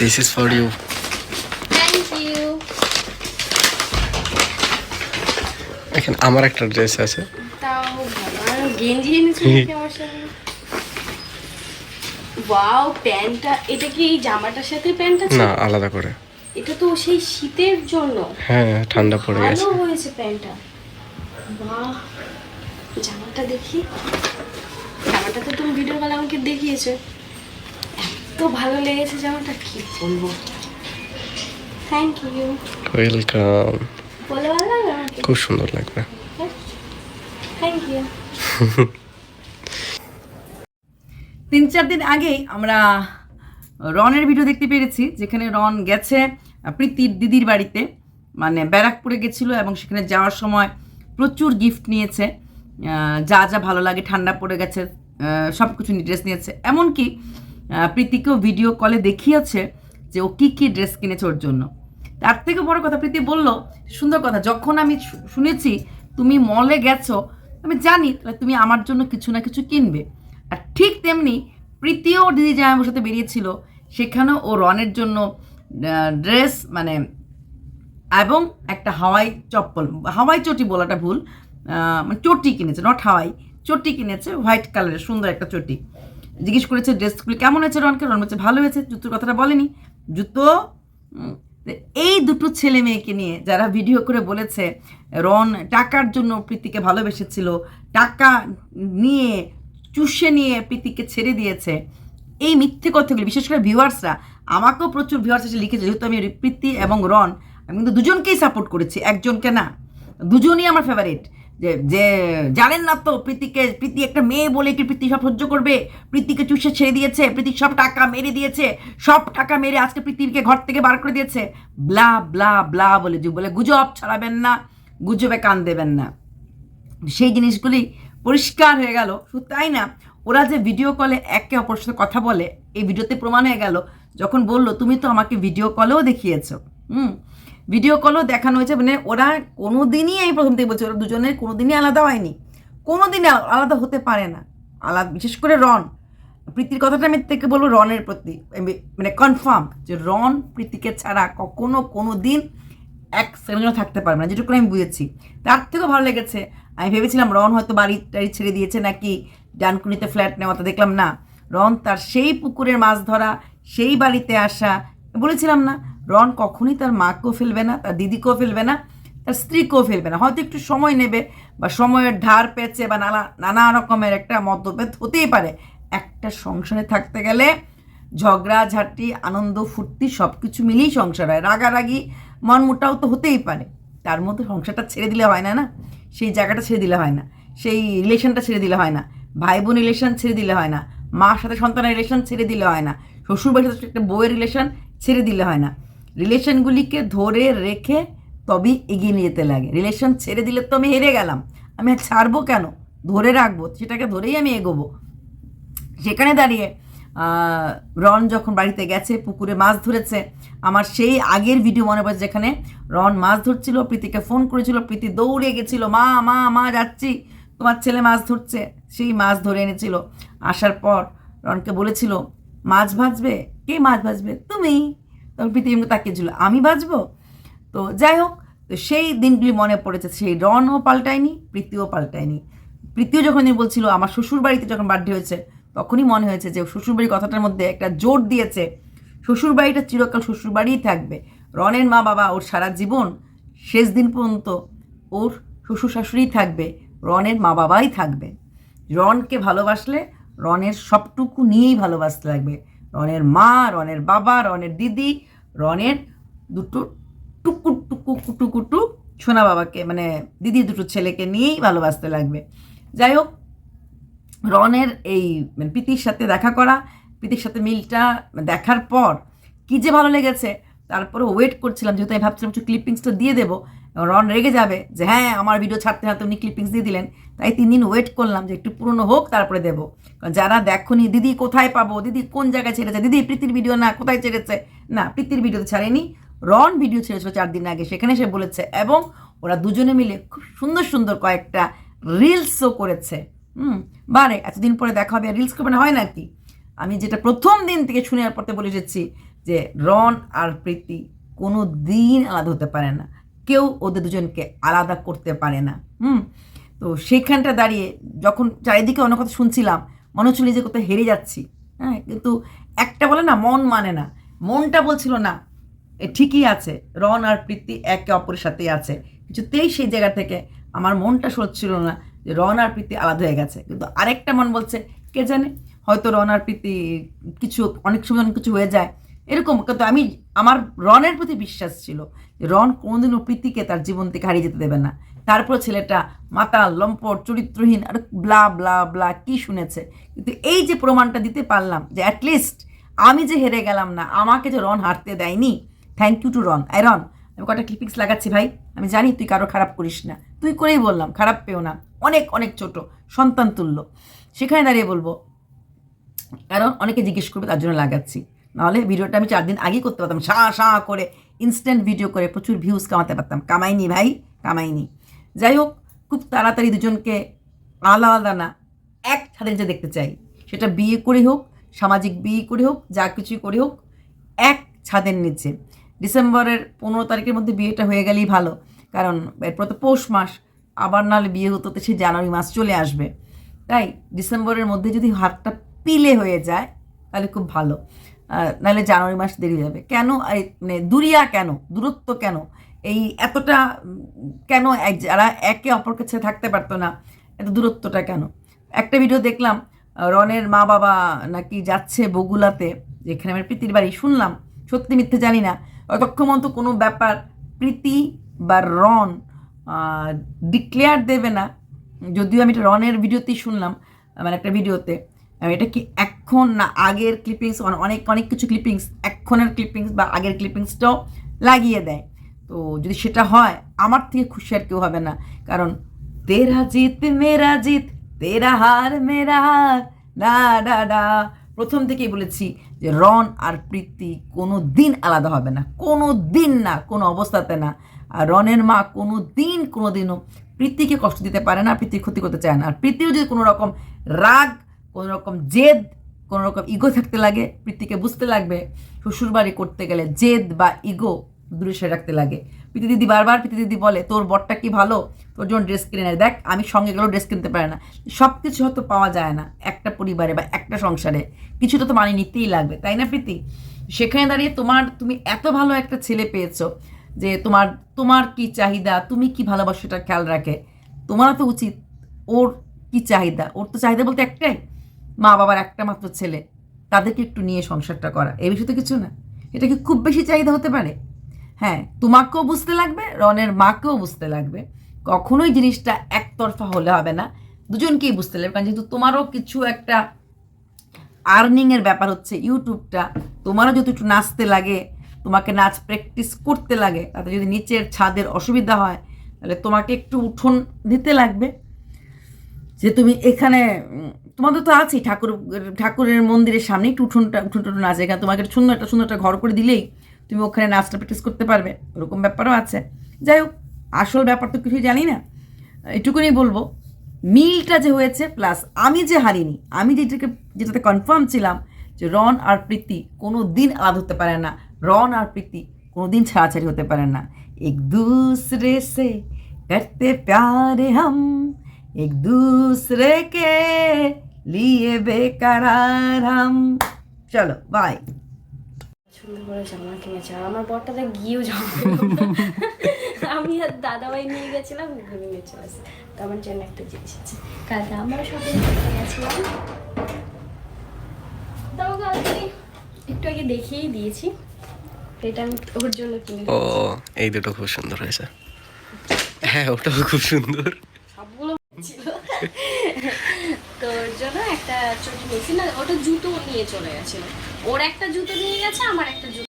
This is for you thank you এখানে আমার একটা ড্রেস আছে। তাও ভালো আর গেঞ্জি এনেছো নাকি আমার সাথে? ওয়াও প্যান্টটা এটা কি এই জামাটার সাথে প্যান্ট আছে? না আলাদা করে। এটা তো সেই শীতের জন্য। হ্যাঁ ঠান্ডা পড়ে গেছে। ভালো হয়েছে প্যান্টটা। বাহ জামাটা দেখি। জামাটা তো তুমি ভিডিও কলে আমাকে দেখিয়েছো। এত ভালো লেগেছে জামাটা কি বলব? থ্যাংক ইউ ওয়েলকাম বলে ভালো আমাকে? খুব সুন্দর লাগবে। থ্যাংক ইউ তিন চার দিন আগেই আমরা রনের ভিডিও দেখতে পেরেছি যেখানে রন গেছে প্রীতির দিদির বাড়িতে মানে ব্যারাকপুরে গেছিল এবং সেখানে যাওয়ার সময় প্রচুর গিফট নিয়েছে। যা যা ভালো লাগে ঠান্ডা পড়ে গেছে সব কিছু ড্রেস নিয়েছে। এমনকি প্রীতিকেও ভিডিও কলে দেখিয়েছে যে ও কী কী ড্রেস কিনেছে ওর জন্য। তার থেকে বড় কথা প্রীতি বলল, সুন্দর কথা, যখন আমি শুনেছি তুমি মলে গেছো, আমি জানি তাহলে তুমি আমার জন্য কিছু না কিছু কিনবে। আর ঠিক তেমনি প্রীতিও দিদি জামাইবাবুর সাথে বেরিয়েছিল, সেখানেও ও রনের জন্য ড্রেস মানে এবং একটা হাওয়াই চপ্পল, হাওয়াই চটি বলাটা ভুল মানে চটি কিনেছে নট হাওয়াই, চটি কিনেছে হোয়াইট কালারের সুন্দর একটা চটি। জিজ্ঞেস করেছে ড্রেসগুলি কেমন হয়েছে রনকে? রন বলছে, ভালো হয়েছে, জুতোর কথাটা বলেনি। জুতো এই দুটো ছেলে মেয়েকে নিয়ে যারা ভিডিও করে বলেছে, রন টাকার জন্য প্রীতিকে ভালোবেসেছিল, টাকা নিয়ে, চুষে নিয়ে প্রীতিকে ছেড়ে দিয়েছে, এই মিথ্যে কথাগুলি, বিশেষ করে ভিউয়ার্সরা, আমাকেও প্রচুর ভিউয়ার্স এসে লিখেছে, যেহেতু আমি প্রীতি এবং রন, আমি কিন্তু দুজনকেই সাপোর্ট করেছি, একজনকে না, দুজনই আমার ফেভারিট যে যে, জানেন না তো, প্রীতিকে, প্রীতি একটা মেয়ে বলে কি প্রীতি সব সহ্য করবে? প্রীতিকে চুষে ছেড়ে দিয়েছে, প্রীতি সব টাকা মেরে দিয়েছে, সব টাকা মেরে আজকে প্রীতিকে ঘর থেকে বার করে দিয়েছে। ব্লা ব্লা ব্লা বলে যে বলে গুজব ছড়াবেন না, গুজবে কান দেবেন না। সেই জিনিসগুলি পরিষ্কার হয়ে গেল। শুধু তাই না, ওরা যে ভিডিও কলে একে অপরের সাথে কথা বলে, এই ভিডিওতে প্রমাণ হয়ে গেল, যখন বলল, তুমি তো আমাকে ভিডিও কলেও দেখিয়েছো। হুম ভিডিও কলও দেখানো হয়েছে মানে ওরা কোনো দিনই আমি প্রথম থেকে বলছি, ওরা দুজনের কোনো দিনই আলাদা হয়নি। কোনো দিন আলাদা হতে পারে না। আলাদা, বিশেষ করে রন প্রীতির কথাটা আমি থেকে বলব রনের প্রতি। মানে কনফার্ম যে রন প্রীতিকে ছাড়া কখনো কোনো দিন এক সেকেন্ডও থাকতে পারবে না, যেটুকু আমি বুঝেছি। তার থেকেও ভালো লেগেছে, আমি ভেবেছিলাম রন হয়তো বাড়ি টাড়ি ছেড়ে দিয়েছে নাকি ডানকুনিতে ফ্ল্যাট নেওয়া, তো দেখলাম না। রন তার সেই পুকুরের মাছ ধরা, সেই বাড়িতে আসা, বলেছিলাম না রন কখনোই তার মাকেও ফেলবে না, তার দিদিকেও ফেলবে না, তার স্ত্রীকেও ফেলবে না। হয়তো একটু সময় নেবে বা সময়ের ধার পেয়েছে বা নানা নানা রকমের একটা মতভেদ হতেই পারে। একটা সংসারে থাকতে গেলে ঝগড়া, ঝাঁটি, আনন্দ, ফুর্তি সব কিছু মিলিয়েই সংসার হয়। রাগারাগি, মনমোটাও তো হতেই পারে। তার মধ্যে সংসারটা ছেড়ে দিলে হয় না না? সেই জায়গাটা ছেড়ে দিলে হয় না। সেই রিলেশনটা ছেড়ে দিলে হয় না। ভাই বোন রিলেশন ছেড়ে দিলে হয় না। মার সাথে সন্তানের রিলেশন ছেড়ে দিলে হয় না। শ্বশুর বাড়ির সাথে একটা বউয়ের রিলেশন ছেড়ে দিলে হয় না। রিলেশনগুলিকে ধরে রেখে তবেই এগিয়ে নিয়ে যেতে লাগে। রিলেশন ছেড়ে দিলে তো আমি হেরে গেলাম। আমি আর ছাড়বো কেন? ধরে রাখব। সেটাকে ধরেই আমি এগোবো। সেখানে দাঁড়িয়ে রন যখন বাড়িতে গেছে, পুকুরে মাছ ধরেছে, আমার সেই আগের ভিডিও মনে পড়ে যেখানে রন মাছ ধরছিল, প্রীতিকে ফোন করেছিল, প্রীতি দৌড়ে গেছিল, মা মা মা, যাচ্ছি। তোমার ছেলে মাছ ধরছে। সেই মাছ ধরে এনেছিল। আসার পর রনকে বলেছিল, মাছ ভাজবে? কে মাছ ভাজবে? তুমি। তখন প্রীতি এমনি তাকিয়েছিল আমি বাঁচবো? তো যাই হোক, তো সেই দিনগুলি মনে পড়েছে, সেই রনও পাল্টায়নি, প্রীতিও পাল্টায়নি। প্রীতিও যখন বলছিল, আমার শ্বশুর বাড়িতে যখন বার্থডে হয়েছে, তখনই মনে হয়েছে যে শ্বশুরবাড়ির কথাটার মধ্যে একটা জোর দিয়েছে, শ্বশুরবাড়িটা চিরকাল শ্বশুরবাড়িই থাকবে। রনের মা বাবা ওর সারা জীবন শেষ দিন পর্যন্ত ওর শ্বশুর শাশুড়িই থাকবে, রনের মা বাবাই থাকবে। রনকে ভালোবাসলে রনের সবটুকু নিয়েই ভালোবাসতে লাগবে। রনের মা, রনের বাবা, রনের দিদি রনের দুটো টুকু টুকু কুটু কুটু সোনা বাবাকে মানে দিদি দুটো ছেলেকে নিয়েই ভালোবাসতে লাগবে। যাই হোক, রনের এই মানে প্রীতির সাথে দেখা করা, প্রীতির সাথে মিলটা দেখার পর কী যে ভালো লেগেছে তারপরে ওয়েট করছিলাম, যেহেতু আমি ভাবছিলাম একটু ক্লিপিংসটা দিয়ে দেবো। রন রেগে যাবে যে হ্যাঁ আমার ভিডিও ছাড়তে হাতে উনি ক্লিপিংস দিয়ে দিলেন। তাই তিন দিন ওয়েট করলাম যে, একটু পুরনো হোক, তারপরে দেবো। কারণ যারা দেখনি, দিদি, কোথায় পাবো? দিদি, কোন জায়গায় ছেড়েছে? দিদি, প্রীতির ভিডিও না, কোথায় ছেড়েছে? না, প্রীতির ভিডিও ছাড়েনি। রন ভিডিও ছেড়েছিল চার দিন আগে, সেখানে সে বলেছে এবং ওরা দুজনে মিলে খুব সুন্দর সুন্দর কয়েকটা রিলসও করেছে। হুম, বারে, এতদিন পরে দেখা হবে রিলস করবে না, হয় নাকি? আমি যেটা প্রথম দিন থেকে শুনে পড়তে বলে এসেছি যে রন আর প্রীতি কোনো দিন আলাদা হতে পারে না। কেউ ওদের দুজনকে আলাদা করতে পারে না। হুম? তো সেইখানটা দাঁড়িয়ে যখন চারিদিকে অনেক কথা শুনছিলাম, মনে হচ্ছিল যে কোথাও হেরে যাচ্ছি। হ্যাঁ কিন্তু একটা বলে না, মন মানে না। মনটা বলছিল, না, এ ঠিকই আছে। রন আর প্রীতি একে অপরের সাথেই আছে। কিছুতেই সেই জায়গা থেকে আমার মনটা সরছিল না যে রন আর প্রীতি আলাদা হয়ে গেছে। কিন্তু আরেকটা মন বলছে, কে জানে? হয়তো রন আর প্রীতি কিছু, অনেক সময় অনেক কিছু হয়ে যায়। এরকম, কিন্তু আমি, আমার রনের প্রতি বিশ্বাস ছিল রন কোনোদিনও প্রীতিকে তার জীবন থেকে হারিয়ে যেতে দেবে না। তারপর ছেলেটা মাতাল, লম্পট, চরিত্রহীন, আর ব্লা ব্লা ব্লা কি শুনেছে। কিন্তু এই যে প্রমাণটা দিতে পারলাম যে অ্যাটলিস্ট আমি যে হেরে গেলাম না, আমাকে যে রন হারতে দেয়নি thank you to Ron. I Ron, আমি কটা ক্লিপিংস লাগাচ্ছি ভাই। আমি জানি তুই কারও খারাপ করিস না। তুই করেই বললাম, খারাপ পেও না। অনেক অনেক ছোট, সন্তান তুল্য। সেখানে দাঁড়িয়ে বলব, কারণ অনেকে জিজ্ঞেস করবে, তার জন্য লাগাচ্ছি। নাহলে ভিডিওটা আমি চার দিন আগেই করতে পারতাম। সা সা করে ইনস্ট্যান্ট ভিডিও করে, প্রচুর ভিউজ কামাতে পারতাম। কামাইনি ভাই, কামাইনি। যাই হোক, খুব তাড়াতাড়ি দুজনকে আলাদা আলাদা না, এক ছাদের নিচে দেখতে চাই। সেটা বিয়ে করে হোক, সামাজিক বিয়ে করে হোক, যা কিছুই করে হোক, এক ছাদের নিচে। ডিসেম্বরের পনেরো তারিখের মধ্যে বিয়েটা হয়ে গেলেই ভালো। কারণ এরপর তো পৌষ মাস, আবার নাহলে বিয়ে হতে হতে সেই জানুয়ারি মাস চলে আসবে। তাই ডিসেম্বরের মধ্যে যদি হাতটা পিলে হয়ে যায়, তাহলে খুব ভালো। নাহলে জানুয়ারি মাস দেরি যাবে। কেন? মানে দুরিয়া কেন? দূরত্ব কেন? এই এতটা কেন যারা একে অপরকে ছেড়ে থাকতে পারতো না, এত দূরত্বটা কেন? একটা ভিডিও দেখলাম রনের মা বাবা নাকি যাচ্ছে বগুলাতে, যেখানে আমার প্রীতির বাড়ি, শুনলাম। সত্যি মিথ্যে জানি না। ততক্ষণ পর্যন্ত কোনো ব্যাপার, প্রীতি বা রন ডিক্লেয়ার দেবে না। যদিও আমি রনের ভিডিওতেই শুনলাম মানে একটা ভিডিওতে এটা কি এখন না আগের ক্লিপিংস অনেক অনেক কিছু ক্লিপিংস এখনের ক্লিপিংস বা আগের ক্লিপিংসটাও লাগিয়ে দেয়। তো যদি সেটা হয়, আমার থেকে খুশি আর কেউ হবে না। কারণ তেরা জিত, মেরা জিত, তেরা হার, মেরা হার ডা ডা ডা প্রথম থেকেই বলেছি যে রন আর প্রীতি কোনো দিন আলাদা হবে না। কোনো দিন না, কোনো অবস্থাতে না। আর রনের মা কোনো দিন কোনো দিনও প্রীতিকে কষ্ট দিতে পারে না, প্রীতির ক্ষতি করতে চায় না। আর প্রীতিও যদি কোনো রকম রাগ কোনো রকম জেদ কোনো রকম ইগো থাকতে লাগে, প্রীতিকে বুঝতে লাগবে, শ্বশুরবাড়ি করতে গেলে জেদ বা ইগো দূরে সরে রাখতে লাগে। প্রীতি দিদি বারবার প্রীতি দিদি বলে, তোর বরটা কি ভালো? তোর জন্য ড্রেস কিনে নেয়। দেখ, আমি সঙ্গে গেলেও ড্রেস কিনতে পারে না। সব কিছু হয়তো পাওয়া যায় না একটা পরিবারে বা একটা সংসারে। কিছুটা তো মানিয়ে নিতেই লাগবে, তাই না প্রীতি? সেখানে দাঁড়িয়ে তোমার, তুমি এত ভালো একটা ছেলে পেয়েছ যে তোমার তোমার কি চাহিদা? তুমি কি ভালোবাসো সেটা খেয়াল রাখে? তোমারও তো উচিত ওর কি চাহিদা? ওর তো চাহিদা বলতে একটাই মা বাবার একটা মাত্র ছেলে, তাদেরকে একটু নিয়ে সংসারটা করা এই বিষয়ে তো কিছু না। এটা কি খুব বেশি চাহিদা হতে পারে? হ্যাঁ তোমাকেও বুঝতে লাগবে, রনের মাকেও বুঝতে লাগবে। কখনোই জিনিসটা একতরফা হলে হবে না, দুজনকেই বুঝতে লাগবে, কারণ যেহেতু তোমারও কিছু একটা আর্নিংয়ের ব্যাপার হচ্ছে ইউটিউবটা, তোমারও যদি একটু নাচতে লাগে, তোমাকে নাচ প্র্যাকটিস করতে লাগে, তাতে যদি নিচের ছাদের অসুবিধা হয়, তাহলে তোমাকে একটু উঠোন দিতে লাগবে। যে তুমি এখানে তোমাদের তো আছেই ঠাকুর, ঠাকুরের মন্দিরের সামনেই একটু উঠোনটা উঠোন টুঠোন আছে কেন তোমাকে সুন্দর একটা সুন্দর একটা ঘর করে দিলেই তুমি ওখানে নাচটা প্র্যাকটিস করতে পারবে, ওরকম ব্যাপারও আছে। যাই হোক, আসল ব্যাপার তো কিছুই জানি না। এটুকুনি বলব, মিলটা যে হয়েছে প্লাস আমি যে হারিনি, আমি যেটাকে, যেটাতে কনফার্ম ছিলাম যে রন আর প্রীতি কোনো দিন আলাদা হতে পারে না রন আর প্রীতি কোনো দিন ছাড়াছাড়ি হতে পারে না। এক দুসরে সে করতে প্যারে হাম, এক দুসরে কে लिए बेकरार हम চলো বাই সুন্দর করে জামা কিনেছে আর আমার বরটা তো গিয়েও জামা কিনলো না। আমি আর দাদাভাই নিয়ে গেছিলাম ঘুরে নিয়ে চলে আসে তো আমার জন্য একটা জিনিস আছে কালকে আমরা শপিং করতে গেছিলাম তাও কালকে একটু আগে দেখিয়েই দিয়েছি তো এটা আমি ওর জন্য কিনে ও এই দুটো খুব সুন্দর হয়েছে হ্যাঁ ওটাও খুব সুন্দর সবগুলো ছিল তো ওর জন্য একটা ছোট মেশিন ওটা জুতো নিয়ে চলে গেছিল। ওর একটা জুতো নিয়ে গেছে, আমার একটা জুতো